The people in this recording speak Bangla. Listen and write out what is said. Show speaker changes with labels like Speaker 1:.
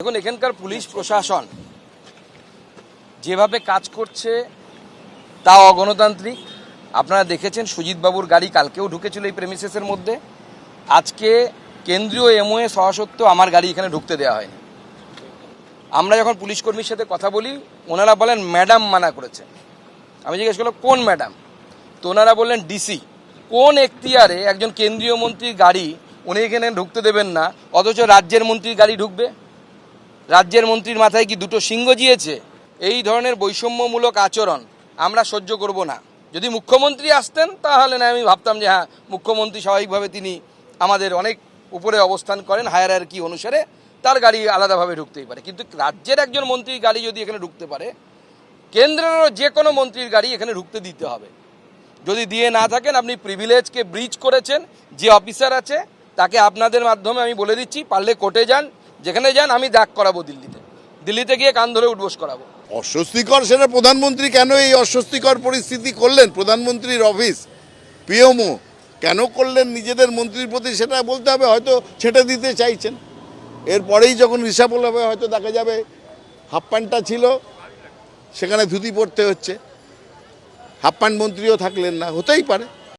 Speaker 1: দেখুন, এখানকার পুলিশ প্রশাসন যেভাবে কাজ করছে তা অগণতান্ত্রিক। আপনারা দেখেছেন সুজিতবাবুর গাড়ি কালকেও ঢুকেছিল এই প্রেমিসেসের মধ্যে। আজকে কেন্দ্রীয় এমওএ সহসত্ত্বেও আমার গাড়ি এখানে ঢুকতে দেওয়া হয়নি। আমরা যখন পুলিশ কর্মীর সাথে কথা বলি, ওনারা বলেন ম্যাডাম মানা করেছে। আমি জিজ্ঞেস করলাম, কোন ম্যাডাম তো ওনারা বললেন ডিসি কোন এখতিয়ারে একজন কেন্দ্রীয় মন্ত্রীর গাড়ি উনি এখানে ঢুকতে দেবেন না, অথচ রাজ্যের মন্ত্রীর গাড়ি ঢুকবে? রাজ্যের মন্ত্রীর মাথায় কি দুটো সিংহ জিয়েছে? এই ধরনের বৈষম্যমূলক আচরণ আমরা সহ্য করব না। যদি মুখ্যমন্ত্রী আসতেন, তাহলে না, আমি ভাবতাম যে হ্যাঁ মুখ্যমন্ত্রী স্বাভাবিকভাবে তিনি আমাদের অনেক উপরে অবস্থান করেন হায়ার কি অনুসারে, তার গাড়ি আলাদাভাবে ঢুকতেই পারে। কিন্তু রাজ্যের একজন মন্ত্রীর গাড়ি যদি এখানে ঢুকতে পারে, কেন্দ্রেরও যে কোনো মন্ত্রীর গাড়ি এখানে ঢুকতে দিতে হবে। যদি দিয়ে না থাকেন, আপনি প্রিভিলেজকে ব্রিজ করেছেন, যে অফিসার আছে, তাকে আপনাদের মাধ্যমে আমি বলে দিচ্ছি, পারলে কোর্টে যান যেখানে যান, আমি ডাক করাবো দিল্লিতে। দিল্লিতে গিয়ে কান ধরে উঠবোস করাবো।
Speaker 2: অস্বস্তিকর সেটা প্রধানমন্ত্রী কেন এই অস্বস্তিকর পরিস্থিতি করলেন? প্রধানমন্ত্রীর অফিস। পিএমও কেন করলেন নিজেদের মন্ত্রীর প্রতি সেটা বলতে হবে, হয়তো ছেটে দিতে চাইছেন। এরপরেই যখন রিসাপল হবে, হয়তো দেখা যাবে হাফ প্যান্টটা ছিল, সেখানে ধুতি পরতে হচ্ছে। হাফ প্যান্ট মন্ত্রীও থাকলেন না, হতেই পারে।